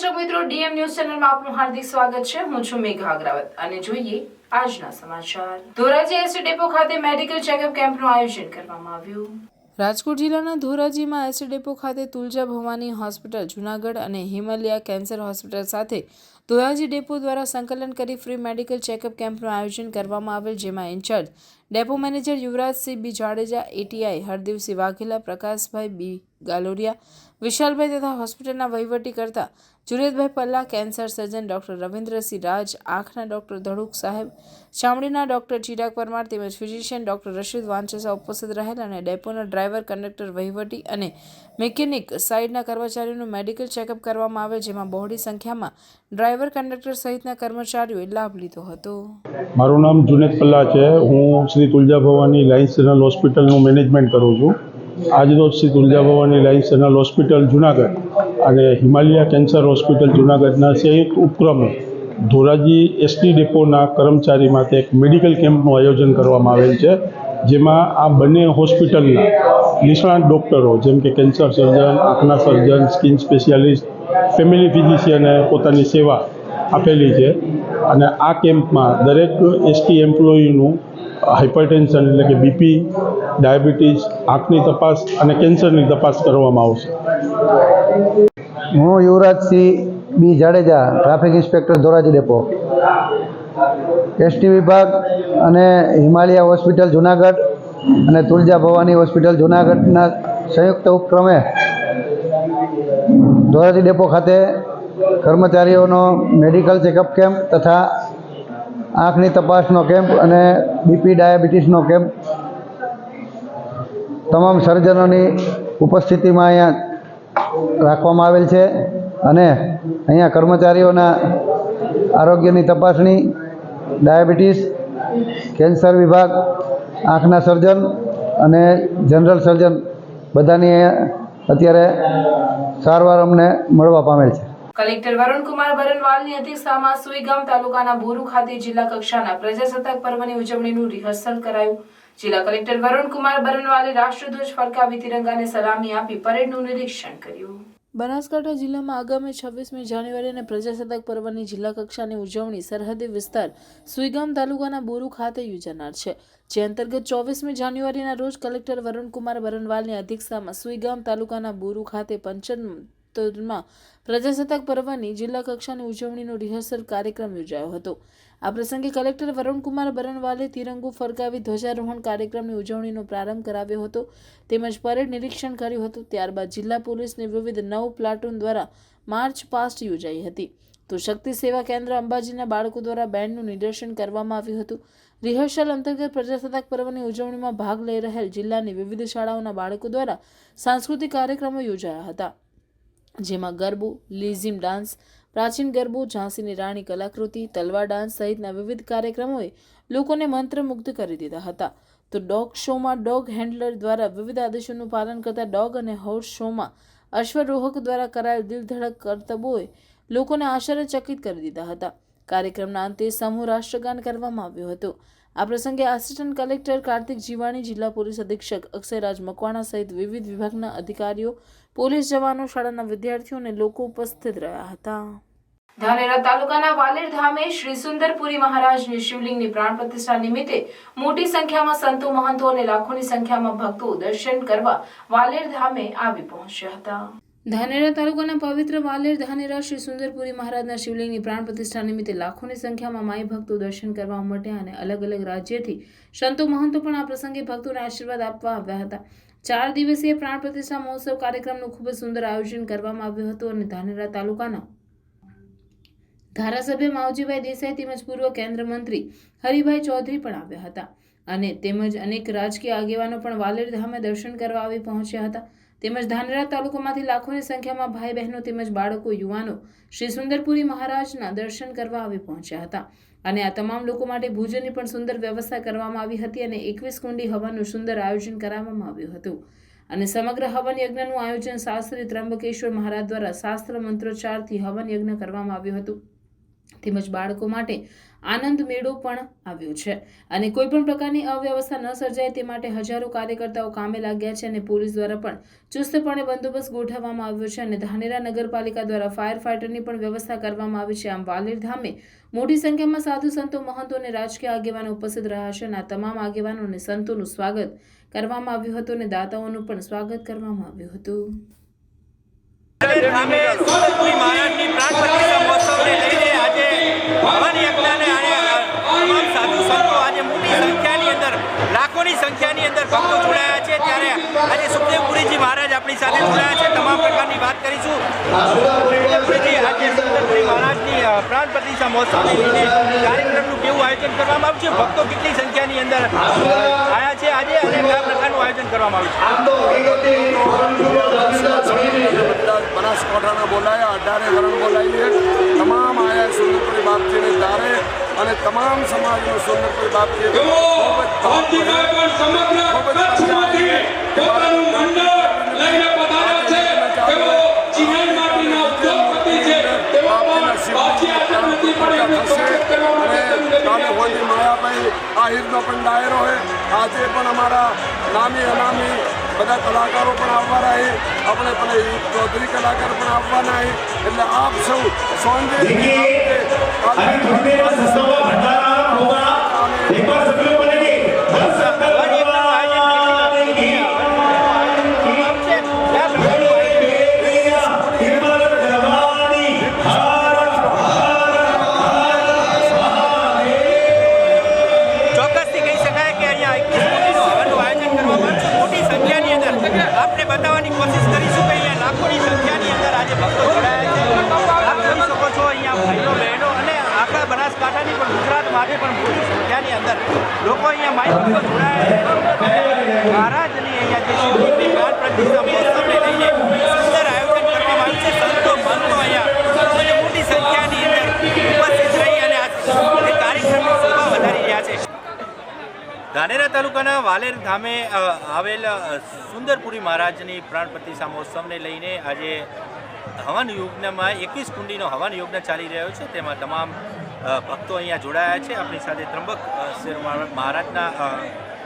દર્શક મિત્રો, DM news ચેનલમાં આપનું હાર્દિક સ્વાગત છે. હું છું મેઘા અગ્રવત અને જોઈએ આજના સમાચાર. ધોરાજી એસટી ડેપો ખાતે મેડિકલ ચેકઅપ કેમ્પનું આયોજન કરવામાં આવ્યું. રાજકોટ જિલ્લાના ધોરાજીમાં એસટી ડેપો ખાતે તુલજા ભવાની હોસ્પિટલ, જુનાગઢ અને હિમાલયા કેન્સર હોસ્પિટલ સાથે ધોરાજી ડેપો દ્વારા સંકલન કરી ફ્રી મેડિકલ ચેકઅપ કેમ્પનું આયોજન કરવામાં આવેલ, જેમાં in charge depot manager Yuvrajsinh B Jadeja ATI Hardevsinh Vaghela, Prakashbhai B Galoriya Vishalbhai તથા હોસ્પિટલના વહીવટી કરતા Junedbhai Palla, cancer surgeon doctor Ravindrasinh Raj, આંખના ડોક્ટર ધડુક સાહેબ, ચામડીના ડૉક્ટર ચિરાગ પરમાર તેમજ ફિઝિશિયન ડૉક્ટર રશીદ વાંચસા ઉપસ્થિત રહેલ અને ડેપોના ડ્રાઈવર કંડક્ટર વહીવટી અને મિકેનિક સાઇડના કર્મચારીઓનું મેડિકલ ચેકઅપ કરવામાં આવે, જેમાં બહોળી સંખ્યામાં ડ્રાઈવર, કંડક્ટર સહિતના કર્મચારીઓએ લાભ લીધો હતો. મારું નામ જુનેદ પલ્લા છે. હું શ્રી તુલજા ભવાની લાયન્સ જનરલ હોસ્પિટલનું મેનેજમેન્ટ કરું છું. આજરોજ Shri Tulja Bhavani Lions General hospital Junagadh, અને હિમાલયા કેન્સર હોસ્પિટલ જુનાગઢના સંયુક્ત ઉપક્રમે ધોરાજી એસટી ડેપોના કર્મચારી માટે એક મેડિકલ કેમ્પનું આયોજન કરવામાં આવેલ છે, જેમાં આ બંને હોસ્પિટલના નિષ્ણાત ડૉક્ટરો જેમ કે કેન્સર સર્જન, આંખના સર્જન, સ્કિન સ્પેશિયાલિસ્ટ, ફેમિલી ફિઝિશિયને પોતાની સેવા આપેલી છે, અને આ કેમ્પમાં દરેક એસટી એમ્પ્લોયીનું હાઇપરટેન્શન એટલે કે બીપી, ડાયાબિટીસ, આંખની તપાસ અને કેન્સરની તપાસ કરવામાં આવશે. હું Yuvrajsinh B Jadeja, traffic inspector Dhoraji depot. ST વિભાગ અને હિમાલયા હોસ્પિટલ જુનાગઢ અને તુલજા ભવાની હોસ્પિટલ જુનાગઢના સંયુક્ત ઉપક્રમે ધોરાજી ડેપો ખાતે કર્મચારીઓનો મેડિકલ ચેકઅપ કેમ્પ તથા આંખની તપાસનો કેમ્પ અને બીપી ડાયાબિટીસનો કેમ્પ. તમામ સર્જનોની ઉપસ્થિતિમાં અહીંયા રાખવામાં આવેલ છે અને અહીંયા કર્મચારીઓના આરોગ્યની તપાસણી, ડાયાબિટીસ, કેન્સર વિભાગ, આંખના સર્જન અને જનરલ સર્જન બધાની અત્યારે સારવાર અમને મળવા પામેલ છે. કલેક્ટર વરુણકુમાર બરનવાલની અધ્યક્ષતામાં સુઈગામ તાલુકાના બોરુ ખાતે જિલ્લા કક્ષાના પ્રજાસત્તાક પર્વની ઉજવણીનું રિહર્સલ કરાયું. જિલ્લા કલેક્ટર વરુણકુમાર બરનવાલે રાષ્ટ્રધ્વજ ફરકાવી તિરંગાને સલામી આપી પરેડનું નિરીક્ષણ કર્યું. બનાસકાંઠા જિલ્લામાં આગામી છવ્વીસમી જાન્યુઆરી અને પ્રજાસત્તાક પર્વની જિલ્લા કક્ષાની ઉજવણી સરહદી વિસ્તાર સુઈગામ તાલુકાના બોરુ ખાતે યોજાનાર છે. જે અંતર્ગત ચોવીસમી જાન્યુઆરીના રોજ કલેક્ટર વરુણકુમાર બરનવાલની અધ્યક્ષતામાં સુઈગામ તાલુકાના બોરુ ખાતે પંચોતેરમાં પ્રજાસત્તાક પર્વની જિલ્લા કક્ષાની ઉજવણીનો રિહર્સલ કાર્યક્રમ યોજાયો હતો. આ પ્રસંગે કલેક્ટર વરુણકુમાર બરનવાલે તિરંગો ફરકાવી ધ્વજારોહણ કાર્યક્રમની ઉજવણીનો પ્રારંભ કરાવ્યો હતો. તેમજ પરેડ નિરીક્ષણ કર્યું હતું. ત્યારબાદ જિલ્લા પોલીસની વિવિધ નવ પ્લાટૂન દ્વારા માર્ચ પાસ્ટ યોજાઈ હતી. તો શક્તિ સેવા કેન્દ્ર અંબાજીના બાળકો દ્વારા બેન્ડનું નિદર્શન કરવામાં આવ્યું હતું. રિહર્સલ અંતર્ગત પ્રજાસત્તાક પર્વની ઉજવણીમાં ભાગ લઈ રહેલ જિલ્લાની વિવિધ શાળાઓના બાળકો દ્વારા સાંસ્કૃતિક કાર્યક્રમો યોજાયા હતા. જેમાં ગરબો, લીઝિમ ડાન્સ, પ્રાચીન ગરબો, ઝાંસીની રાણી કલાકૃતિ, તલવાર ડાન્સ સહિતના વિવિધ કાર્યક્રમોએ લોકોને મંત્રમુગ્ધ કરી દીધા હતા. તો ડોગ શોમાં ડોગ હેન્ડલર દ્વારા વિવિધ આદેશોનું પાલન કરતા ડોગ અને હોર્સ શોમાં અશ્વરોહક દ્વારા કરાયેલ દિલધડક કરતબોએ લોકોને આશ્ચર્યચકિત કરી દીધા હતા. કાર્યક્રમના અંતે સમૂહ રાષ્ટ્રગાન કરવામાં આવ્યો હતો. આ પ્રસંગે આસિસ્ટન્ટ કલેક્ટર કાર્તિક જીવાણી, જિલ્લા પોલીસ અધિક્ષક અક્ષયરાજ મકવાણા સહિત વિવિધ વિભાગના અધિકારીઓ, પોલીસ જવાનો, શાળાના વિદ્યાર્થીઓ અને લોકો ઉપસ્થિત રહ્યા હતા. ધાનેરા તાલુકાના વાલેર ધામે શ્રી સુંદરપુરી મહારાજની શિવલિંગની પ્રાણ પ્રતિષ્ઠા નિમિત્તે મોટી સંખ્યામાં સંતો, મહંતો અને લાખોની સંખ્યામાં ભક્તો દર્શન કરવા વાલેર ધામે આવી પહોંચ્યા હતા. ધાનેરા તાલુકાના પવિત્ર વાલેર ધાનેરા શ્રી સુંદરપુરી મહારાજના શિવલિંગની પ્રાણ પ્રતિષ્ઠા નિમિત્તે લાખોની સંખ્યામાં માઈ ભક્તો દર્શન કરવા માટે અને અલગ અલગ રાજ્યથી સંતો મહંતો પણ આ પ્રસંગે ભક્તોને આશીર્વાદ આપવા આવ્યા હતા. ચાર દિવસીય પ્રાણ પ્રતિષ્ઠા મહોત્સવ કાર્યક્રમનું ખૂબ જ સુંદર આયોજન કરવામાં આવ્યું હતું અને ધાનેરા તાલુકાના ધારાસભ્ય માવજીભાઈ દેસાઈ તેમજ પૂર્વ કેન્દ્ર મંત્રી હરિભાઈ ચૌધરી પણ આવ્યા હતા અને તેમજ અનેક રાજકીય આગેવાનો પણ વાલેર ધામે દર્શન કરવા આવી પહોંચ્યા હતા. તેમજ ધાનેરા તાલુકામાંથી લાખોની સંખ્યામાં ભાઈ બહેનો તેમજ બાળકો, યુવાનો શ્રી સુંદરપુરી મહારાજના દર્શન કરવા આવી પહોંચ્યા હતા. અને આ તમામ લોકો માટે ભોજનની પણ સુંદર વ્યવસ્થા કરવામાં આવી હતી અને એકવીસ કુંડી હવાનું સુંદર આયોજન કરાવવામાં આવ્યું હતું. અને સમગ્ર હવન યજ્ઞનું આયોજન શાસ્ત્રી ત્રંબકેશ્વર મહારાજ દ્વારા શાસ્ત્ર મંત્રોચ્ચારથી હવન યજ્ઞ કરવામાં આવ્યું હતું. તેમજ બાળકો માટે આનંદ મેળો પણ આવ્યો છે. અને કોઈ પણ પ્રકારની અવ્યવસ્થા ન સર્જાય તે માટે હજારો કાર્યકર્તાઓ કામે લાગ્યા છે અને પોલીસ દ્વારા પણ ચુસ્તપણે બંદોબસ્ત ગોઠવવામાં આવ્યો છે અને ધાનેરા નગરપાલિકા દ્વારા ફાયર ફાઇટરની પણ વ્યવસ્થા કરવામાં આવી છે. આમ વાલેર ધામે મોટી સંખ્યામાં સાધુ સંતો, મહંતો અને રાજકીય આગેવાનો ઉપસ્થિત રહ્યા છે અને આ તમામ આગેવાનો અને સંતોનું સ્વાગત કરવામાં આવ્યું હતું અને દાતાઓનું પણ સ્વાગત કરવામાં આવ્યું હતું. અંદર, લાખોની સંખ્યાની અંદર ભક્તો જોડાયા છે. ત્યારે આજે સુખદેવપુરીજી મહારાજ આપણી સાથે જોડાયા છે. તમામ પ્રકારની વાત કરીશું. મહારાજની પ્રાણ પ્રતિષ્ઠા મહોત્સવને કેવું આયોજન કરવામાં આવ્યું છે? ભક્તો કેટલી સંખ્યાની અંદર આવ્યા છે? આજે અને પ્રકારનું આયોજન કરવામાં આવ્યું છે? બનાસકાંઠાના બોલાયા, અઢારે વરણ બોલાવીએ તમામ આયા સુંદરપુરી બાપજીને તારે અને તમામ સમાજનું સુંદરપુરી બાપજી માયાભાઈ આહિરનો પણ ડાયરો છે. આજે પણ અમારા નામી અનામી બધા કલાકારો પણ આવવાના છે. આપણે પેલા ચૌધરી કલાકાર પણ આવવાના છે. એટલે આપ સૌ સોંજે ગામે આવેલ સુંદરપુરી મહારાજની પ્રાણ પ્રતિષ્ઠા મહોત્સવને લઈને આજે હવન યુગ્નમાં એકવીસ કુંડીનો હવન યુગ્ન ચાલી રહ્યો છે. તેમાં તમામ ભક્તો અહીંયા જોડાયા છે. આપણી સાથે ત્રંબક મહારાજના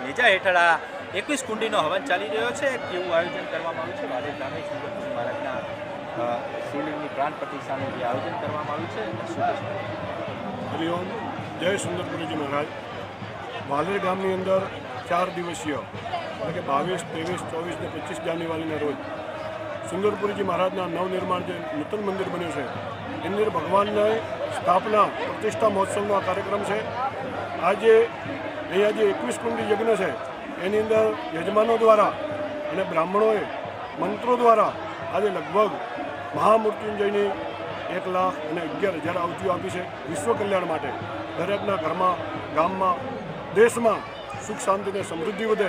નેજા હેઠળ આ એકવીસ કુંડીનો હવન ચાલી રહ્યો છે. કેવું આયોજન કરવામાં આવ્યું છે? વાલેર ગામે સુંદરપુરી મહારાજના શિવલિંગની પ્રાણ પ્રતિષ્ઠાનું જે આયોજન કરવામાં આવ્યું છે? હરિઓમ જય સુંદરપુરીજી મહારાજ. વાલેર ગામની અંદર ચાર દિવસીય, એટલે કે બાવીસ, ત્રેવીસ, ચોવીસ ને પચીસ જાન્યુઆરીના રોજ સુંદરપુરીજી મહારાજના નવનિર્માણ જે નૂતન મંદિર બન્યું છે, એની અંદર ભગવાનની સ્થાપના, પ્રતિષ્ઠા મહોત્સવનો આ કાર્યક્રમ છે. આજે, અહીંયા જે એકવીસ કુંડી યજ્ઞ છે, એની અંદર યજમાનો દ્વારા અને બ્રાહ્મણોએ મંત્રો દ્વારા આજે લગભગ મહામૃત્યુંજયની એક લાખ અને અગિયાર હજાર આવતીઓ આપી છે. વિશ્વ કલ્યાણ માટે દરેકના ઘરમાં, ગામમાં, દેશમાં સુખ શાંતિ અને સમૃદ્ધિ વધે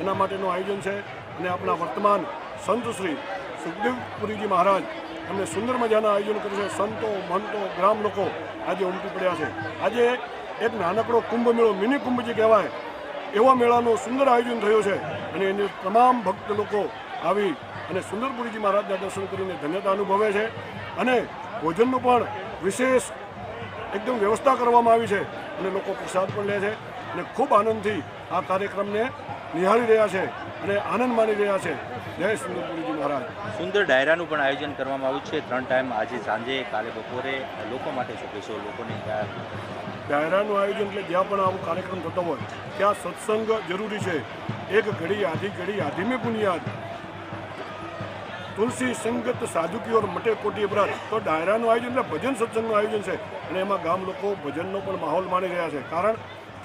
એના માટેનું આયોજન છે. અને આપણા વર્તમાન સંત શ્રી સુખદેવપુરીજી મહારાજ એમને સુંદર મજાના આયોજન કર્યું છે. સંતો મહંતો ગ્રામ લોકો આજે ઉમટી પડ્યા છે. આજે એક નાનકડો કુંભ મેળો, મિની કુંભ જે કહેવાય, એવા મેળાનું સુંદર આયોજન થયું છે. અને એની તમામ ભક્ત લોકો આવી અને સુંદરપુરીજી મહારાજના દર્શન કરીને ધન્યતા અનુભવે છે. અને ભોજનનું પણ વિશેષ એકદમ વ્યવસ્થા કરવામાં આવી છે. અને લોકો પ્રસાદ પણ લે છે. અને ખૂબ આનંદથી આ કાર્યક્રમને નિહાળી રહ્યા છે અને આનંદ માણી રહ્યા છે. જય સુંદરપુરીજી મહારાજ. સુંદર ડાયરાનું પણ આયોજન કરવામાં આવ્યું છે. ત્રણ ટાઈમ આજે સાંજે કાલે બપોરે લોકો માટે શું કહેશો લોકોને ડાયરાનું આયોજન એટલે જ્યાં પણ આવો કાર્યક્રમ થતો હોય ત્યાં સત્સંગ જરૂરી છે. એક ઘડી આધી ઘડી આધી મેં બુનિયાદ તુલસી સંગત સાધુ કી ઓર મટે કોટી અપરાધ. તો ડાયરાનું આયોજન એટલે ભજન સત્સંગનું આયોજન છે. અને એમાં ગામ લોકો ભજનનો પણ માહોલ માણી રહ્યા છે. કારણ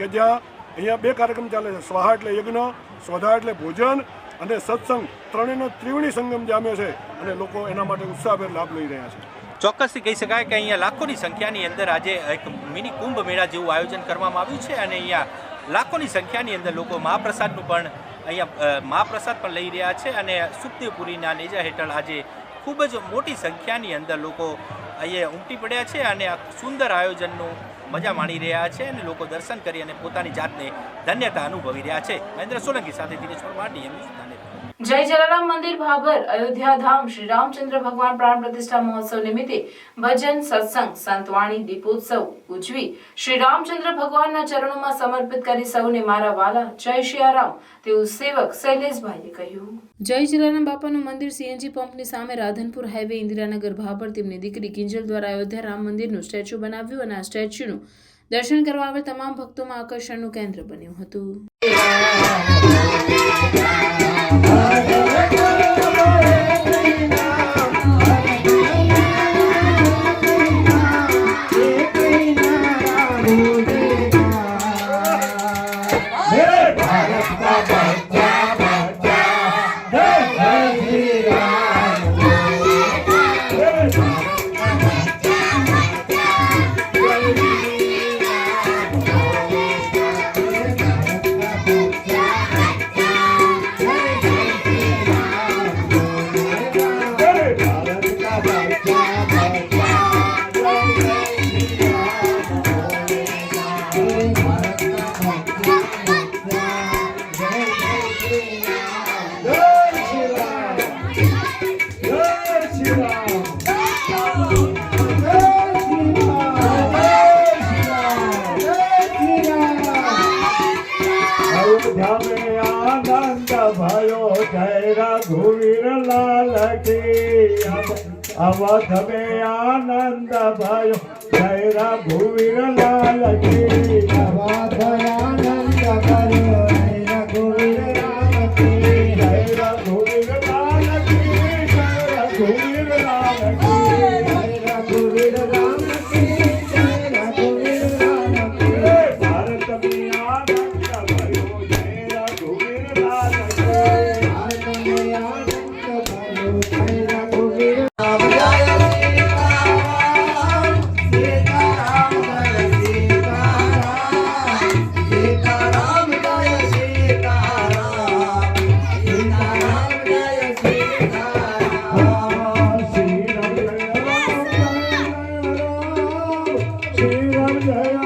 કે જ્યાં અહીંયા બે કાર્યક્રમ ચાલે છે. સ્વાહા એટલે યજ્ઞ, સ્વધા એટલે ભોજન અને સત્સંગ. ત્રણેયનો ત્રિવેણી સંગમ જામ્યો છે અને લોકો એના માટે ઉત્સાહભેર લાભ લઈ રહ્યા છે. ચોક્કસથી કહી શકાય કે અહીંયા લાખોની સંખ્યાની અંદર આજે એક મિની કુંભ મેળા જેવું આયોજન કરવામાં આવ્યું છે અને અહીંયા લાખોની સંખ્યાની અંદર લોકો મહાપ્રસાદનું પણ અહીંયા મહાપ્રસાદ પણ લઈ રહ્યા છે અને સુખદેવપુરીના નેજા હેઠળ આજે ખૂબ જ મોટી સંખ્યાની અંદર લોકો અહીંયા ઉમટી પડ્યા છે અને આ સુંદર આયોજનનું મજા માણી રહ્યા છે અને લોકો દર્શન કરી અને પોતાની જાતને ધન્યતા અનુભવી રહ્યા છે મહેન્દ્ર સોલંકી સાથે દિનેશ પરમાર ડીએમ ન્યૂઝ. જય જલારામ મંદિર ભાભર, અયોધ્યા ધામ, શ્રી રામચંદ્ર ભગવાન પ્રાણ પ્રતિષ્ઠા મહોત્સવ નિમિત્તે ભજન, સત્સંગ, સંતવાણી, દીપોત્સવ ઉજવી શ્રી રામચંદ્ર ભગવાનના ચરણોમાં સમર્પિત કરી સૌને મારા વાલા, જય શિયારામ તેવું સેવક શૈલેષભાઈએ કહ્યું. જય જલારામ બાપાનું મંદિર સીએનજી પંપની સામે રાધનપુર હાઈવે, ઇન્દિરાનગર ભાભર, તેમની દીકરી કિંજલ દ્વારા અયોધ્યા રામ મંદિરનું સ્ટેચ્યુ બનાવ્યું અને આ સ્ટેચ્યુનું દર્શન કરવા આવેલ તમામ ભક્તોમાં આકર્ષણનું કેન્દ્ર બન્યું હતું. યોગ ધ્યાને આનંદ ભયો જય રઘુવીર લાલ કી અવધ મે આનંદ ભયો જય રઘુવીર લાલ અવધ આનંદ ભયો Yeah.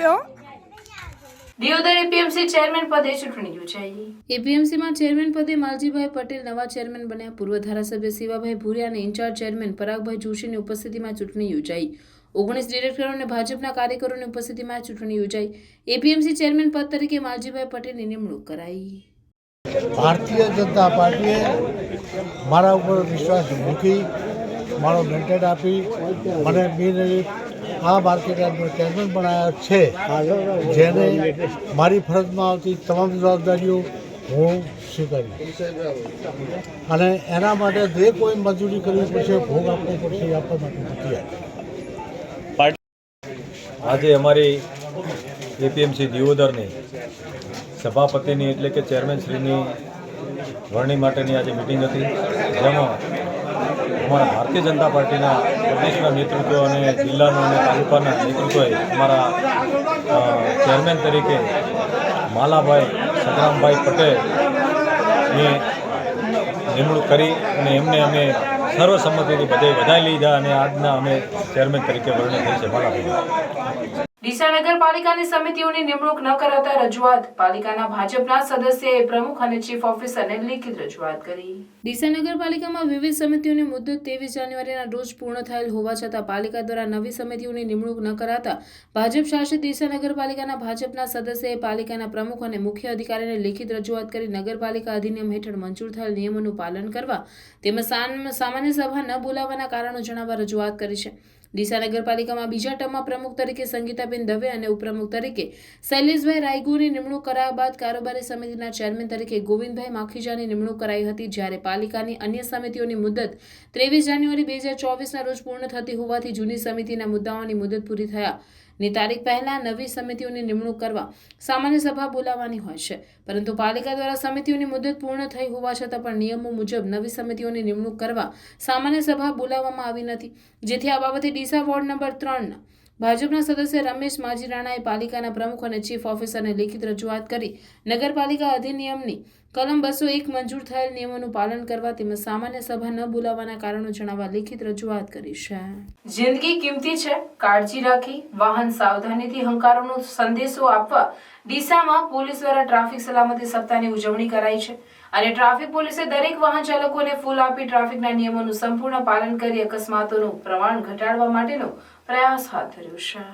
Sitaram Deodar APMC chairman પદે ચૂંટણી યોજાઈ. એપીએમસીમાં ચેરમેન પદે માલજીભાઈ પટેલ નવા ચેરમેન બન્યા પૂર્વ ધારાસભ્ય શિવાભાઈ ભૂરિયા અને ઇન્ચાર્જ ચેરમેન પરાગભાઈ જોશીની ઉપસ્થિતિમાં ચૂંટણી યોજાઈ. ઓગણીસ ડિરેક્ટરો અને ભાજપના કાર્યકરોની ઉપસ્થિતિમાં ચૂંટણી યોજાઈ. એપીએમસી ચેરમેન પદ તરીકે માલજીભાઈ પટેલની નિમણૂક કરાઈ. ભારતીય જનતા પાર્ટીએ મારા ઉપર વિશ્વાસ મૂકી મારો મેન્ડેટ આપી મને બિન આ માર્કેટનો ચેરમેન બનાવ્યા છે, જેને મારી ફરજમાં આવતી તમામ જવાબદારીઓ હું સ્વીકારી અને એના માટે જે કોઈ મજૂરી કરવી પડશે, ભોગ આપવો પડશે, એ આપવા આજે અમારી એપીએમસી દિયોદરની સભાપતિની એટલે કે ચેરમેન શ્રીની વરણી માટેની આજે મિટિંગ હતી, જેમાં અમારા ભારતીય જનતા પાર્ટીના પ્રદેશના નેતૃત્વ અને જિલ્લાના અને તાલુકાના નેતૃત્વએ અમારા ચેરમેન તરીકે માલાભાઈ સદરામભાઈ પટેલની નિમણૂક કરી અને એમને અમે સર્વસંમતિથી બધે વધાઈ લીધા અને આજના અમે ચેરમેન તરીકે વર્ણન થઈ છે માલાભાઈ. ડીસા નગરપાલિકાની સમિતિઓની નિમણૂક ન કરાતા રજૂઆત. પાલિકાના ભાજપના સદસ્યએ પ્રમુખ અને ચીફ ઓફિસરને લેખિત રજૂઆત કરી. ડીસા નગરપાલિકામાં વિવિધ સમિતિઓની મુદત ત્રેવીસ જાન્યુઆરીના રોજ પૂર્ણ થયેલ હોવા છતાં પાલિકા દ્વારા નવી સમિતિઓની નિમણૂક ન કરાતા ભાજપ શાસિત ડીસા નગરપાલિકાના ભાજપના સદસ્યએ પાલિકાના પ્રમુખ અને મુખ્ય અધિકારીને લેખિત રજૂઆત કરી નગરપાલિકા અધિનિયમ હેઠળ મંજૂર થયેલ નિયમોનું પાલન કરવા તેમજ સામાન્ય સભા ન બોલાવવાના કારણો જણાવવા રજૂઆત કરી છે. ડીસા નગરપાલિકામાં બીજા ટર્મમાં પ્રમુખ તરીકે સંગીતાબેન દવે અને ઉપપ્રમુખ તરીકે શૈલેષભાઈ રાયગુની નિમણૂક કરાયા બાદ કારોબારી સમિતિના ચેરમેન તરીકે ગોવિંદભાઈ માખીજાની નિમણૂક કરાઈ હતી, જ્યારે પાલિકાની અન્ય સમિતિઓની મુદત ત્રેવીસ જાન્યુઆરી બે હજાર ચોવીસના રોજ પૂર્ણ થતી હોવાથી જૂની સમિતિના મુદ્દાઓની મુદત પૂરી થયા. ની તારીખ પહેલા નવી સમિતિઓની નિમણૂક કરવા સામાન્ય સભા બોલાવવાની હોય છે. પરંતુ પાલિકા દ્વારા સમિતિઓની મુદત પૂર્ણ થઈ હોવા છતાં પણ નિયમો મુજબ નવી સમિતિઓની નિમણૂક કરવા સામાન્ય સભા બોલાવવામાં આવી નથી. જેથી આ બાબતે ડીસા વોર્ડ નંબર ત્રણના ભાજપના સદસ્ય રમેશ માજી રાણાએ પાલિકાના પ્રમુખ અને ચીફ ઓફિસરને લેખિત રજૂઆત કરી નગરપાલિકા અધિનિયમની કલમ બસો એક મંજૂર થયેલ નિયમોનું પાલન કરવા તેમજ સામાન્ય સભા ન બોલાવવાના કારણો જણાવવા લેખિત રજૂઆત કરી છે. જિંદગી કિંમતી છે. કાળજી રાખી, વાહન સાવધાનીથી હંકારોનો સંદેશો આપવા ડીસામાં પોલીસ દ્વારા ટ્રાફિક સલામતી સપ્તાહની ઉજવણી કરાઈ છે. અને ટ્રાફિક પોલીસે દરેક વાહન ચાલકોને ફૂલ આપી ટ્રાફિકના નિયમોનું સંપૂર્ણ પાલન કરી અકસ્માતોનું પ્રમાણ ઘટાડવા માટેનો પ્રયાસ હાથ ધર્યો છે.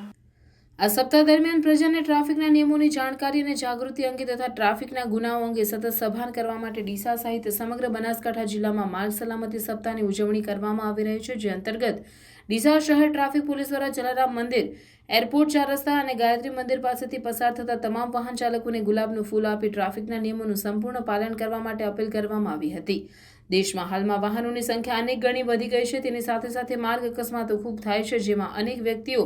આ સપ્તાહ દરમિયાન પ્રજાને ટ્રાફિકના નિયમોની જાણકારી અને જાગૃતિ અંગે તથા ટ્રાફિકના ગુનાઓ અંગે સતત સભાન કરવા માટે ડીસા સહિત સમગ્ર બનાસકાંઠા જિલ્લામાં માર્ગ સલામતી સપ્તાહની ઉજવણી કરવામાં આવી રહી છે, જે અંતર્ગત ડીસા શહેર ટ્રાફિક પોલીસ દ્વારા જલારામ મંદિર, એરપોર્ટ ચાર રસ્તા અને ગાયત્રી મંદિર પાસેથી પસાર થતા તમામ વાહન ચાલકોને ગુલાબનું ફૂલ આપી ટ્રાફિકના નિયમોનું સંપૂર્ણ પાલન કરવા માટે અપીલ કરવામાં આવી હતી. દેશમાં હાલમાં વાહનોની સંખ્યા અનેક ગણી વધી ગઈ છે. તેની સાથે સાથે માર્ગ અકસ્માતો ખૂબ થાય છે, જેમાં અનેક વ્યક્તિઓ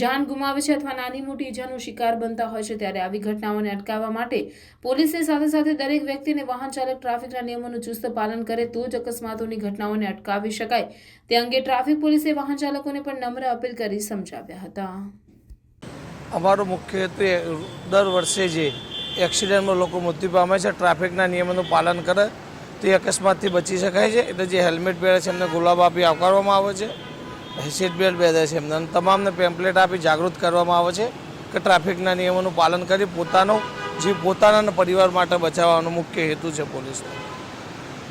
જાન ગુમાવે છે અથવા નાની મોટી ઈજાનો શિકાર બનતા હોય છે. ત્યારે આવી ઘટનાઓને અટકાવવા માટે પોલીસની સાથે સાથે દરેક વ્યક્તિને વાહન ચાલક ટ્રાફિકના નિયમોનું ચુસ્ત પાલન કરે તો જ અકસ્માતોની ઘટનાઓને અટકાવી શકાય. તે અંગે ટ્રાફિક પોલીસે વાહન ચાલકોને પણ નમ્ર અપીલ કરી સમજાવ્યા હતા. અમારો મુખ્યત્વે દર વર્ષે જે એક્સિડન્ટમાં લોકો મૃત્યુ પામે છે, ટ્રાફિકના નિયમોનું પાલન કરે તો અકસ્માતથી બચી શકાય છે. એટલે જે હેલ્મેટ પહેરે છે, એમને ગુલાબ આપી આવકારવામાં આવે છે. સીટ બેલ્ટ પહેરે છે એમને. તમામને પેમ્પલેટ આપી જાગૃત કરવામાં આવે છે કે ટ્રાફિકના નિયમોનું પાલન કરી પોતાનો જીવ પોતાના પરિવાર માટે બચાવવાનો મુખ્ય હેતુ છે પોલીસનો.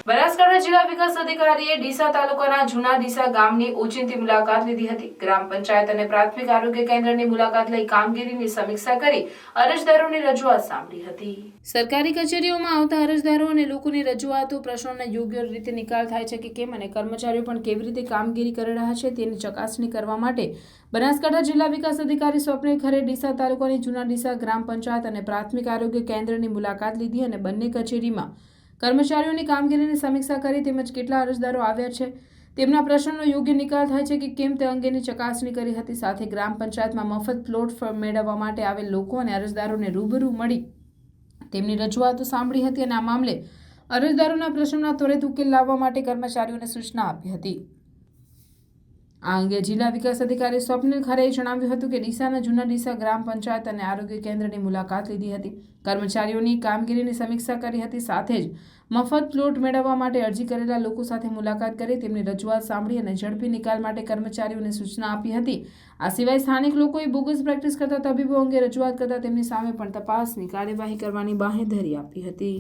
બનાસકાંઠા જિલ્લા વિકાસ અધિકારીએ ડીસા તાલુકાના જૂના ડીસા ગામની ઓચિંતી મુલાકાત લીધી હતી. ગ્રામ પંચાયત અને પ્રાથમિક આરોગ્ય કેન્દ્રની મુલાકાત લઈ કામગીરીની સમીક્ષા કરી અરજદારોની રજૂઆત સાંભળી હતી. સરકારી કચેરીઓમાં આવતા અરજદારો અને લોકોની રજૂઆતો, પ્રશ્નોને યોગ્ય રીતે નિકાલ થાય છે કે કેમ અને કર્મચારીઓ પણ કેવી રીતે કામગીરી કરી રહ્યા છે તેની ચકાસણી કરવા માટે બનાસકાંઠા જિલ્લા વિકાસ અધિકારી સ્વપ્નિલ ખરે ડીસા તાલુકાની જૂના ડીસા ગ્રામ પંચાયત અને પ્રાથમિક આરોગ્ય કેન્દ્રની મુલાકાત લીધી અને બંને કચેરીમાં કર્મચારીઓની કામગીરીની સમીક્ષા કરી તેમજ કેટલા અરજદારો આવ્યા છે, તેમના પ્રશ્નોનો યોગ્ય નિકાલ થાય છે કે કેમ તે અંગેની ચકાસણી કરી હતી. સાથે ગ્રામ પંચાયતમાં મફત પ્લોટ મેળવવા માટે આવેલ લોકો અને અરજદારોને રૂબરૂ મળી તેમની રજૂઆતો સાંભળી હતી અને આ મામલે અરજદારોના પ્રશ્નોના ત્વરિત ઉકેલ લાવવા માટે કર્મચારીઓને સૂચના આપી હતી. આ અંગે જિલ્લા વિકાસ અધિકારી સ્વપ્નિલ ખરેએ જણાવ્યું હતું કે ડીસાના જૂના ડીસા ગ્રામ પંચાયત અને આરોગ્ય કેન્દ્રની મુલાકાત લીધી હતી. કર્મચારીઓની કામગીરીની સમીક્ષા કરી હતી, સાથે જ મફત પ્લોટ મેળવવા માટે અરજી કરેલા લોકો સાથે મુલાકાત કરી તેમની રજૂઆત સાંભળી અને ઝડપી નિકાલ માટે કર્મચારીઓને સૂચના આપી હતી. આ સિવાય સ્થાનિક લોકોએ બોગસ પ્રેક્ટિસ કરતા તબીબો અંગે રજૂઆત કરતા તેમની સામે પણ તપાસની કાર્યવાહી કરવાની બાંહેધરી આપી હતી.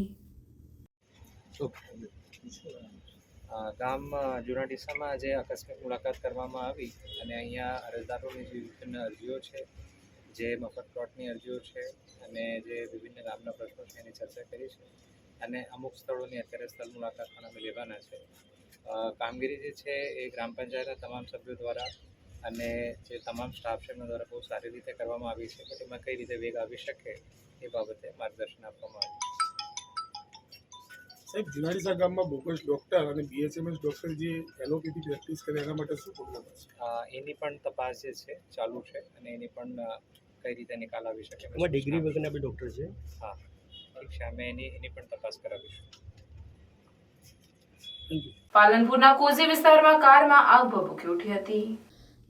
ગામ જૂના ડીસામાં આજે આકસ્મિક મુલાકાત કરવામાં આવી અને અહીંયા અરજદારોની જે વિભિન્ન અરજીઓ છે, જે મફત પ્લોટની અરજીઓ છે અને જે વિભિન્ન ગામના પ્રશ્નો છે એની ચર્ચા કરી છે અને અમુક સ્થળોની અત્યારે સ્થળ મુલાકાત પણ અમે લેવાના છે. કામગીરી જે છે એ ગ્રામ પંચાયતના તમામ સભ્યો દ્વારા અને જે તમામ સ્ટાફ છે એમના દ્વારા બહુ સારી રીતે કરવામાં આવી છે કે તેમાં કઈ રીતે વેગ આવી શકે એ બાબતે માર્ગદર્શન આપવામાં આવ્યું છે. સાહેબ જુનાડીસા ગામમાં બોગસ ડૉક્ટર અને બીએચએમએસ ડૉક્ટર જે એલોપેથી પ્રેક્ટિસ કરે એના માટે શું પ્રોબ્લેમ છે? એની પણ તપાસ જે છે ચાલુ છે અને એની પણ કઈ રીતે નિકાલ આવી શકે એમાં ડિગ્રી વગરના બી ડૉક્ટર છે. હા ઠીક છે અમે એની એની પણ તપાસ કરાવીશું. પાલનપુરના કોઝી વિસ્તારમાં કારમાં આગ ભભૂકી ઉઠી હતી.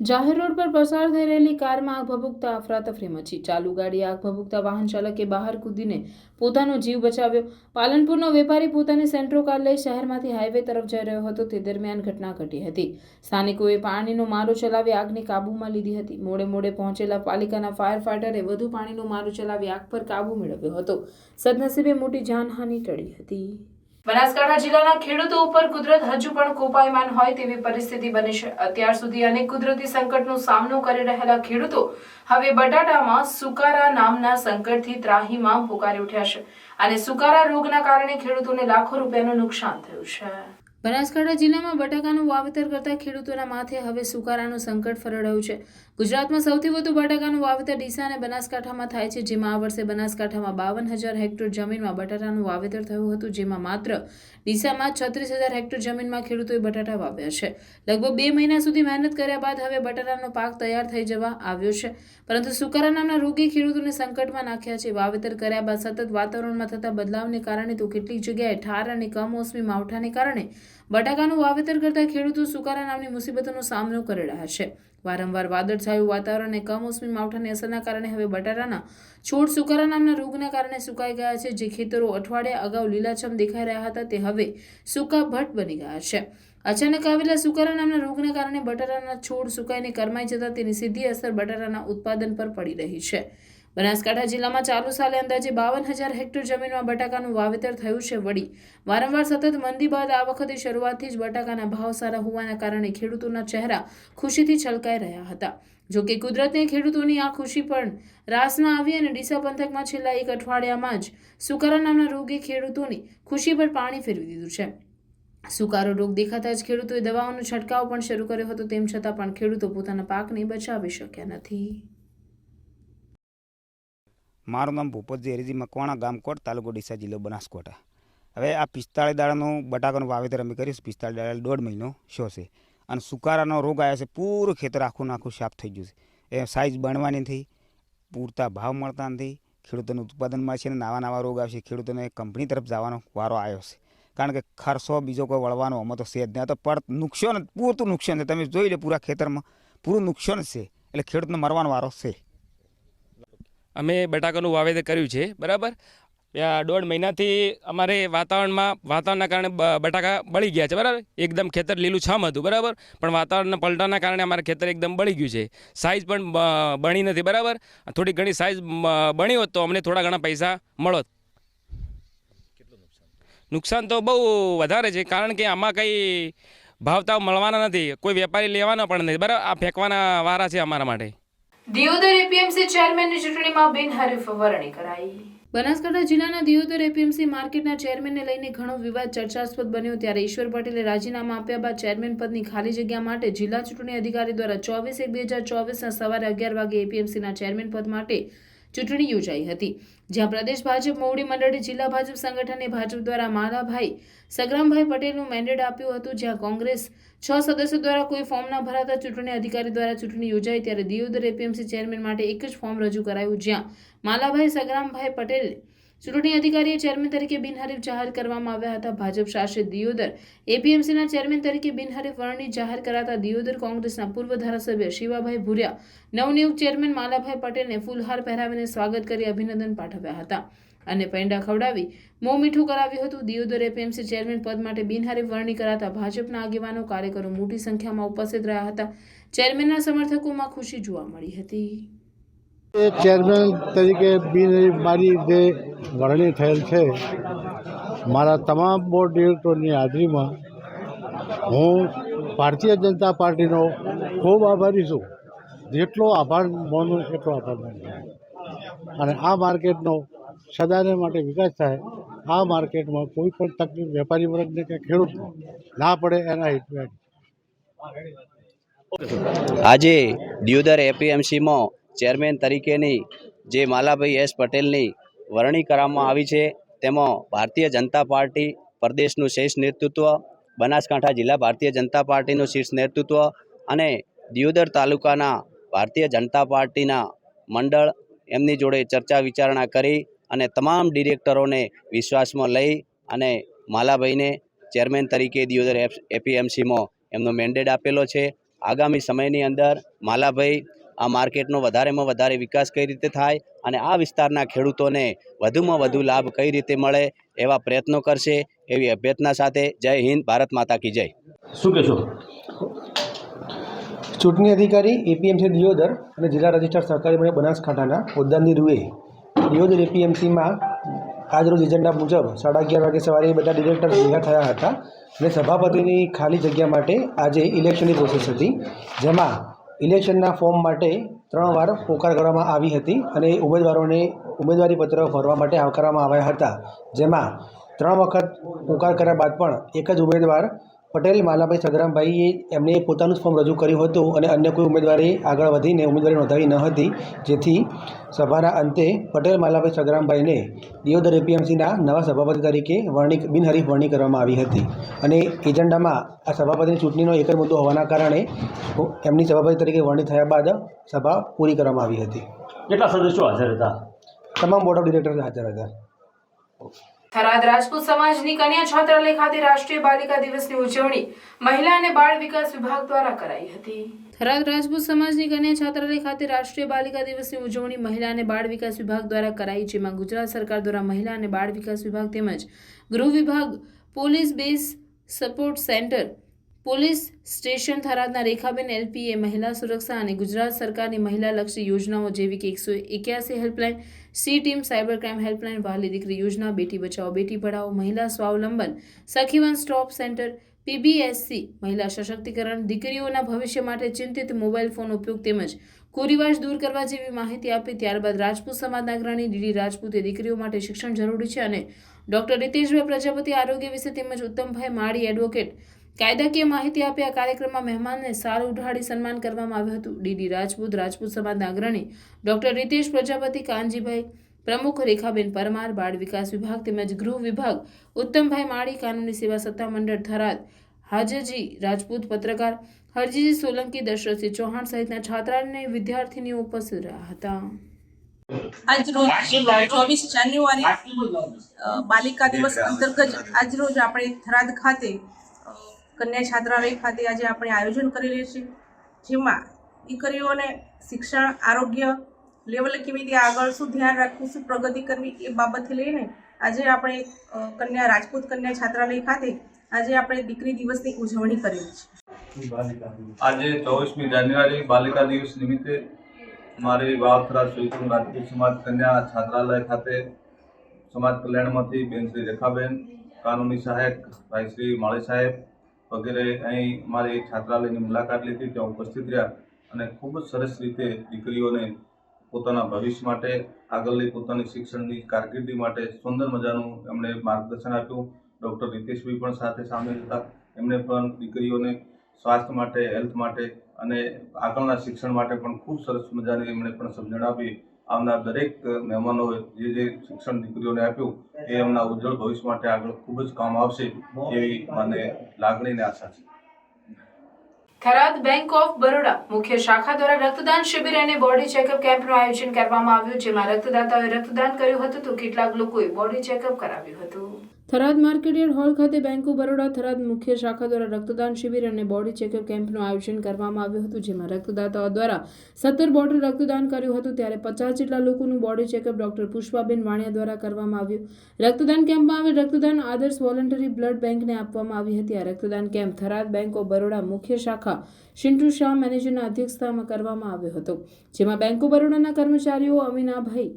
જાહેર રોડ પર પસાર થઈ રહેલી કારમાં આગ ભભૂકતા અફરાતફરી મચી. ચાલુ ગાડી આગ ભભૂકતા વાહન ચાલકે બહાર કૂદીને પોતાનો જીવ બચાવ્યો. પાલનપુરનો વેપારી પોતાની સેન્ટ્રો કાર લઈ શહેરમાંથી હાઈવે તરફ જઈ રહ્યો હતો. તે દરમિયાન ઘટના ઘટી હતી. સ્થાનિકોએ પાણીનો મારો ચલાવી આગને કાબૂમાં લીધી હતી. મોડે મોડે પહોંચેલા પાલિકાના ફાયર ફાઈટરે વધુ પાણીનો મારો ચલાવી આગ પર કાબૂ મેળવ્યો હતો. સદનસીબે મોટી જાનહાનિ ટળી હતી. બનાસકાંઠા જિલ્લાના ખેડૂતો ઉપર કુદરત હજુ પણ કોપાયમાન હોય તેવી પરિસ્થિતિ બની છે. અત્યાર સુધી અનેક કુદરતી સંકટનો સામનો કરી રહેલા ખેડૂતો હવે બટાટામાં સુકારા નામના સંકટથી ત્રાહીમામ પુકારી ઉઠ્યા છે અને સુકારા રોગના કારણે ખેડૂતોને લાખો રૂપિયાનું નુકસાન થયું છે. બનાસકાંઠા જિલ્લામાં બટાકાનું વાવેતર કરતા ખેડૂતોના માથે હવે સુકારાનું સંકટ ફરડ્યું છે. ગુજરાતમાં સૌથી વધુ બટાકાનું વાવેતર ડીસા અને બનાસકાંઠામાં થાય છે, જેમાં આ વર્ષે બનાસકાંઠામાં બાવન હજાર હેક્ટર જમીનમાં બટાટાનું વાવેતર થયું હતું, જેમાં માત્ર ડીસામાં છત્રીસ હજાર હેક્ટર જમીનમાં ખેડૂતોએ બટાટા વાવ્યા છે. લગભગ બે મહિના સુધી મહેનત કર્યા બાદ હવે બટાટાનો પાક તૈયાર થઈ જવા આવ્યો છે. પરંતુ સુકારા નામના રોગે ખેડૂતોને સંકટમાં નાખ્યા છે. વાવેતર કર્યા બાદ સતત વાતાવરણમાં થતા બદલાવને કારણે તો કેટલીક જગ્યાએ ઠાર અને કમોસમી માવઠાને કારણે બટાકાનું વાવેતર કરતા ખેડૂતો સુકારા નામની મુસીબતોનો સામનો કરી રહ્યા છે. વારંવાર વાદળછાયું વાતાવરણ અને કમોસમી માવઠાની અસરના કારણે હવે બટાટાના છોડ સુકારા નામના રોગના કારણે સુકાઈ ગયા છે. જે ખેતરો અઠવાડિયા અગાઉ લીલાછમ દેખાઈ રહ્યા હતા, તે હવે સૂકા ભટ્ટ બની ગયા છે. અચાનક આવેલા સુકારા નામના રોગને કારણે બટાટાના છોડ સુકાઈને કરમાઈ જતા તેની સીધી અસર બટાટાના ઉત્પાદન પર પડી રહી છે. બનાસકાંઠા જિલ્લામાં ચાલુ સાલે અંદાજે બાવન હજાર હેક્ટર જમીનમાં બટાકાનું વાવેતર થયું છે વળી. વારંવાર સતત મંદી બાદ આ વખતે શરૂઆતથી જ બટાકાના ભાવ સારા હોવાના કારણે ખેડૂતોના ચહેરા ખુશીથી છલકાઈ રહ્યા હતા. જો કે કુદરતને ખેડૂતોની આ ખુશી પણ રાસમાં આવી અને ડીસા પંથકમાં છેલ્લા એક અઠવાડિયામાં જ સુકારા નામના રોગે ખેડૂતોની ખુશી પર પાણી ફેરવી દીધું છે. સુકારો રોગ દેખાતા જ ખેડૂતોએ દવાઓનો છંટકાવ પણ શરૂ કર્યો હતો, તેમ છતાં પણ ખેડૂતો પોતાના પાકને બચાવી શક્યા નથી. મારું નામ ભૂપતજી હરીજી મકવાણા ગામકોટ તાલુકો ડીસા જિલ્લો બનાસકાંઠા. હવે આ પિસ્તાળીસ દાડાનું બટાકાનું વાવેતર અમે કર્યું છે. પિસ્તાળીસ દાડા દોઢ મહિનો શો છે. અને સુકારાનો રોગ આવ્યો છે, પૂરું ખેતર આખું નાખું સાફ થઈ ગયું છે. એ સાઇઝ બનવાની નથી, પૂરતા ભાવ મળતા નથી. ખેડૂતોનું ઉત્પાદનમાં છે ને નવા નવા રોગ આવશે. ખેડૂતોને કંપની તરફ જવાનો વારો આવ્યો છે. કારણ કે ખર્ચો બીજો કોઈ વળવાનો અમે તો છે નહીં. તો પર નુકસાન પૂરતું નુકસાન છે. તમે જોઈ લે પૂરા ખેતરમાં, પૂરું નુકસાન છે. એટલે ખેડૂતને મરવાનો વારો છે. અમે બટાકાનું વાવેતર કર્યું છે, બરાબર? દોઢ મહિનાથી અમારે વાતાવરણમાં, વાતાવરણના કારણે બટાકા બળી ગયા છે, બરાબર? એકદમ ખેતર લીલું છમ હતું, બરાબર? પણ વાતાવરણના પલટાના કારણે અમારે ખેતર એકદમ બળી ગયું છે. સાઇઝ પણ બણી નથી, બરાબર? થોડી ઘણી સાઇઝ બની હોત તો અમને થોડા ઘણા પૈસા મળોત. નુકસાન તો બહુ વધારે છે, કારણ કે આમાં કંઈ ભાવતાવ મળવાના નથી. કોઈ વેપારી લેવાના પણ નથી, બરાબર? આ ફેંકવાના વારા છે અમારા માટે. દિયોદર એપીએમસી ચેરમેનની ચૂંટણીમાં બિનહરીફ વરણી કરાઈ. બનાસકાંઠા જિલ્લાના દિયોદર એપીએમસી માર્કેટના ચેરમેનને લઈને ઘણો વિવાદ ચર્ચાસ્પદ બન્યો ત્યારે ઈશ્વર પટેલે રાજીનામા આપ્યા બાદ ચેરમેન પદની ખાલી જગ્યા માટે જિલ્લા ચૂંટણી અધિકારી દ્વારા ચોવીસ એક બે હજાર ચોવીસના સવારે અગિયાર વાગે એપીએમસીના ચેરમેન પદ માટે ચૂંટણી યોજાઈ હતી. જ્યાં પ્રદેશ ભાજપ, મોવડી મંડળે જિલ્લા ભાજપ સંગઠને ભાજપ દ્વારા માલાભાઈ સગરામભાઈ પટેલનું મેન્ડેટ આપ્યું હતું, જ્યાં કોંગ્રેસ છ સદસ્યો દ્વારા કોઈ ફોર્મ ન ભરાતા ચૂંટણી અધિકારી દ્વારા ચૂંટણી યોજાઈ ત્યારે દિયોદર એપીએમસી ચેરમેન માટે એક જ ફોર્મ રજૂ કરાયું, જ્યાં માલાભાઈ સગરામભાઈ પટેલ ચૂંટણી અધિકારીએ ચેરમેન તરીકે બિનહરીફ જાહેર કરવામાં આવ્યા હતા. ભાજપ શાસિત દિયોદર એપીએમસીના ચેરમેન તરીકે બિનહરીફ વરણી જાહેર કરાતા દિયોદર કોંગ્રેસના પૂર્વ ધારાસભ્ય શિવાભાઈ ભુરિયા, નવનિયુક્ત ચેરમેન માલાભાઈ પટેલને ફૂલહાર પહેરાવીને સ્વાગત કરી અભિનંદન પાઠવ્યા હતા અને પૈંડા ખવડાવી મોં મીઠું કરાવ્યું હતું. દિયોદર એપીએમસી ચેરમેન પદ માટે બિનહરીફ વરણી કરાતા ભાજપના આગેવાનો, કાર્યકરો મોટી સંખ્યામાં ઉપસ્થિત રહ્યા હતા. ચેરમેનના સમર્થકોમાં ખુશી જોવા મળી હતી. એ ચેરમેન તરીકે બિન મારી જે વરણી થયેલ છે, મારા તમામ બોર્ડ ડિરેક્ટરની હાજરીમાં હું ભારતીય જનતા પાર્ટીનો ખૂબ આભારી છું. જેટલો આભાર માનું એટલો આભાર માનું. અને આ માર્કેટનો સદાને માટે વિકાસ થાય, આ માર્કેટમાં કોઈ પણ તકલીફ વેપારી વર્ગને કે ખેડૂતને ના પડે એના હેતુ આજે દિયોદર એપીએમસીમાં ચેરમેન તરીકેની જે માલાભાઈ એસ પટેલની વરણી કરવામાં આવી છે, તેમાં ભારતીય જનતા પાર્ટી પ્રદેશનું શેષ નેતૃત્વ, બનાસકાંઠા જિલ્લા ભારતીય જનતા પાર્ટીનું શીર્ષ નેતૃત્વ અને દિયોદર તાલુકાના ભારતીય જનતા પાર્ટીના મંડળ એમની જોડે ચર્ચા વિચારણા કરી અને તમામ ડિરેક્ટરોને વિશ્વાસમાં લઈ અને માલાભાઈને ચેરમેન તરીકે દિયોદર એપીએમસીમાં એમનો મેન્ડેટ આપેલો છે. આગામી સમયની અંદર માલાભાઈ આ માર્કેટનો વધારેમાં વધારે વિકાસ કઈ રીતે થાય અને આ વિસ્તારના ખેડૂતોને વધુમાં વધુ લાભ કઈ રીતે મળે એવા પ્રયત્નો કરશે એવી અભ્યર્થના સાથે જય હિન્દ ભારત માતા કી જય. શું કહેશો? ચૂંટણી અધિકારી એપીએમસી દિયોદર અને જિલ્લા રજિસ્ટ્રાર સહકારી મંડળ બનાસકાંઠાના હોદ્દાની રૂએ દિયોદર એપીએમસીમાં આજરોજ એજન્ડા મુજબ સાડા અગિયાર વાગે સવારે બધા ડિરેક્ટર ભેગા થયા હતા અને સભાપતિની ખાલી જગ્યા માટે આજે ઇલેક્શનની પ્રોસેસ હતી જેમાં ઇલેક્શનના ફોર્મ માટે ત્રણ વાર પોકાર કરવામાં આવી હતી અને ઉમેદવારોને ઉમેદવારી પત્ર ભરવા માટે આવકારવામાં આવ્યા હતા. જેમાં ત્રણ વખત પોકાર કર્યા બાદ પણ એક જ ઉમેદવાર પટેલ માલાભાઈ સગરામભાઈએ એમને પોતાનું જ ફોર્મ રજૂ કર્યું હતું અને અન્ય કોઈ ઉમેદવારે આગળ વધીને ઉમેદવારી નોંધાવી ન હતી. જેથી સભાના અંતે પટેલ માલાભાઈ સગરામભાઈને દિયોદર એપીએમસીના નવા સભાપતિ તરીકે વરણી બિનહરીફ વરણી કરવામાં આવી હતી. અને એજન્ડામાં આ સભાપતિની ચૂંટણીનો એક જ મુદ્દો હોવાના કારણે એમની સભાપતિ તરીકે વરણી થયા બાદ સભા પૂરી કરવામાં આવી હતી. કેટલા સદસ્યો હાજર હતા? તમામ બોર્ડ ઓફ ડિરેક્ટર હાજર હતા. થરાદ રાજપૂત સમાજની કન્યા છાત્રાલય ખાતે રાષ્ટ્રીય બાલિકા દિવસની ઉજવણી મહિલા અને બાળ વિકાસ વિભાગ દ્વારા કરાઈ હતી. થરાદ રાજપૂત સમાજની કન્યા છાત્રાલય ખાતે રાષ્ટ્રીય બાલિકા દિવસની ઉજવણી મહિલા અને બાળ વિકાસ વિભાગ દ્વારા કરાઈ, જેમાં ગુજરાત સરકાર દ્વારા મહિલા અને બાળ વિકાસ વિભાગ તેમજ ગૃહ વિભાગ, police base support centre, police station થરાદના Rekhaben LPA, મહિલા સુરક્ષા અને ગુજરાત સરકારની મહિલાલક્ષી યોજનાઓ જેવી કે એકસો એક્યાસી helpline C team cyber crime helpline વહાલી દીકરી યોજના, બેટી બચાવો, બેટી પઢાઓ મહિલા સ્વાવલંબન સખીવન સ્ટોપ સેન્ટર, પીબીએસસી, મહિલા સશક્તિકરણ, દીકરીઓના ભવિષ્ય માટે ચિંતિત મોબાઈલ ફોન ઉપયોગ તેમજ કુરિવાજ દૂર કરવા જેવી માહિતી આપી ત્યારબાદ રાજપૂત સમાજના અગ્રણી ડીડી રાજપૂતે દીકરીઓ માટે શિક્ષણ જરૂરી છે અને ડોક્ટર રીતેશભાઈ પ્રજાપતિ આરોગ્ય વિશે તેમજ ઉત્તમભાઈ માળી એડવોકેટ કાયદાકીય માહિતી આપી કાર્યક્રમમાં મહેમાનને સાર ઉઢાડી સન્માન કરવામાં આવ્યું હતું. ડીડી રાજપૂત રાજપૂત સમાજના અગ્રણી ડોક્ટર રીતેશ પ્રજાપતિ, કાનજીભાઈ પ્રમુખ, રેખાબેન પરમાર, બાળ વિકાસ વિભાગ તેમજ ગૃહ વિભાગ, ઉત્તમભાઈ માળી, કાનૂની સેવા સત્તા થરાદ, હાજરજી રાજપૂત પત્રકાર, હરજીજી સોલંકી, દશરથસિંહ ચૌહાણ સહિતના છાત્રાને વિદ્યાર્થીનીઓ ઉપસ્થિત રહ્યા હતા. આજરોજ ચોવીસ જાન્યુઆરી બાલિકા દિવસ અંતર્ગત આજરોજ આપણે થરાદ ખાતે કન્યા છાત્રાલય ખાતે આજે આપણે આયોજન કરેલું છે, જેમાં દીકરીઓને શિક્ષણ, આરોગ્ય લેવલે કેવી રીતે આગળ શું ધ્યાન રાખવું, શું પ્રગતિ કરવી એ બાબતથી લઈને આજે આપણે કન્યા, રાજપૂત કન્યા છાત્રાલય ખાતે આજે આપણે દીકરી દિવસની ઉજવણી કરેલી છે. આજે ચોવીસમી જાન્યુઆરી બાલિકા દિવસ નિમિત્તે મારી વાવથરા સુઈકુમ રાજપૂત સમાજ કન્યા છાત્રાલય ખાતે સમાજ કલ્યાણમાંથી બેન શ્રી રેખાબેન, કાનૂની સહાયક ભાઈ શ્રી માળી સાહેબ વગેરે અહીં મારી છાત્રાલયની મુલાકાત લીધી, ત્યાં ઉપસ્થિત રહ્યા અને ખૂબ જ સરસ રીતે દીકરીઓને પોતાના ભવિષ્ય માટે, આગળની પોતાની શિક્ષણની કારકિર્દી માટે સુંદર મજાનું એમણે માર્ગદર્શન આપ્યું. ડૉક્ટર રીતેશભાઈ પણ સાથે સામેલ હતા. એમણે પણ દીકરીઓને સ્વાસ્થ્ય માટે, હેલ્થ માટે અને આગળના શિક્ષણ માટે પણ ખૂબ સરસ મજાની એમણે પણ સમજણ આપી. આવનાર દરેક મહેમાનોએ જે જે શિક્ષણ દીકરીઓને આપ્યું, એ એમના ઉજ્જવળ ભવિષ્ય માટે આગળ ખૂબ જ કામ આવશે એવી મને લાગણી ને આશા છે. થરાદ બેંક ઓફ બરોડા મુખ્ય શાખા દ્વારા રક્તદાન શિબિર અને બોડી ચેકઅપ કેમ્પનું આયોજન કરવામાં આવ્યું, જેમાં રક્તદાતાઓએ રક્તદાન કર્યું હતું તો કેટલાક લોકોએ બોડી ચેકઅપ કરાવ્યું હતું. થરાદ માર્કેટયાર્ડ હોલ ખાતે બેંક ઓફ બરોડા, થરાદ મુખ્ય શાખા દ્વારા રક્તદાન શિબિર અને બોડી ચેકઅપ કેમ્પનું આયોજન કરવામાં આવ્યું હતું, જેમાં રક્તદાતાઓ દ્વારા સત્તર બોટલ રક્તદાન કર્યું હતું. ત્યારે પચાસ જેટલા લોકોનું body checkup doctor Pushpaben Vaniya દ્વારા કરવામાં આવ્યું. રક્તદાન કેમ્પમાં આવેલ રક્તદાન આદર્શ વોલન્ટરી બ્લડ બેંકને આપવામાં આવી હતી. આ રક્તદાન camp Tharad bank of Baroda મુખ્ય શાખા શિન્ટુ શાહ મેનેજરના અધ્યક્ષતામાં કરવામાં આવ્યો હતો, જેમાં બેંક ઓફ બરોડાના કર્મચારીઓ અમીનાભાઈ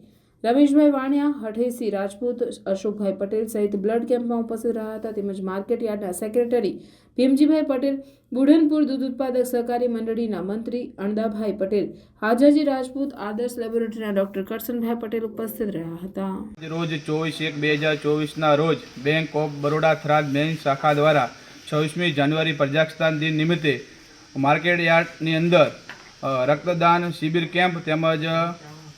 રમેશભાઈ વાણિયા, હઠેસી રાજપૂત, અશોકભાઈ પટેલ સહિત બ્લડ કેમ્પમાં ઉપસ્થિત રહ્યા હતા. તેમજ માર્કેટ યાર્ડના સેક્રેટરી ભીમજીભાઈ પટેલ બુઢનપુર દૂધ ઉત્પાદક સહકારી મંડળીના મંત્રી અણદાભાઈ પટેલ, હાજાજી રાજપૂત, આદર્શ લેબોરેટરીના ડોક્ટર કરશનભાઈ પટેલ ઉપસ્થિત રહ્યા હતા. રોજ ચોવીસ એક બે હજાર ચોવીસના રોજ bank of Baroda Tharad main શાખા દ્વારા છવ્વીસમી જાન્યુઆરી પ્રજાસત્તાક દિન નિમિત્તે માર્કેટ યાર્ડની અંદર રક્તદાન શિબિર કેમ્પ તેમજ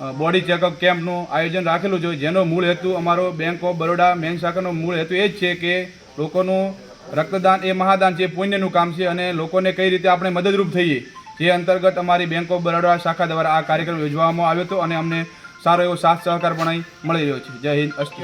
બોડી ચેકઅપ કેમ્પનું આયોજન રાખેલું છે. જેનો મૂળ હેતુ અમારો બેંક ઓફ બરોડા મેઇન શાખાનો મૂળ હેતુ એ જ છે કે લોકોનું રક્તદાન એ મહાદાન છે, પુણ્યનું કામ છે અને લોકોને કઈ રીતે આપણે મદદરૂપ થઈએ જે અંતર્ગત અમારી બેંક ઓફ બરોડા શાખા દ્વારા આ કાર્યક્રમ યોજવામાં આવ્યો હતો અને અમને સારો એવો સાથ સહકાર પણ મળી રહ્યો છે. જય હિન્દ, અસ્તુ.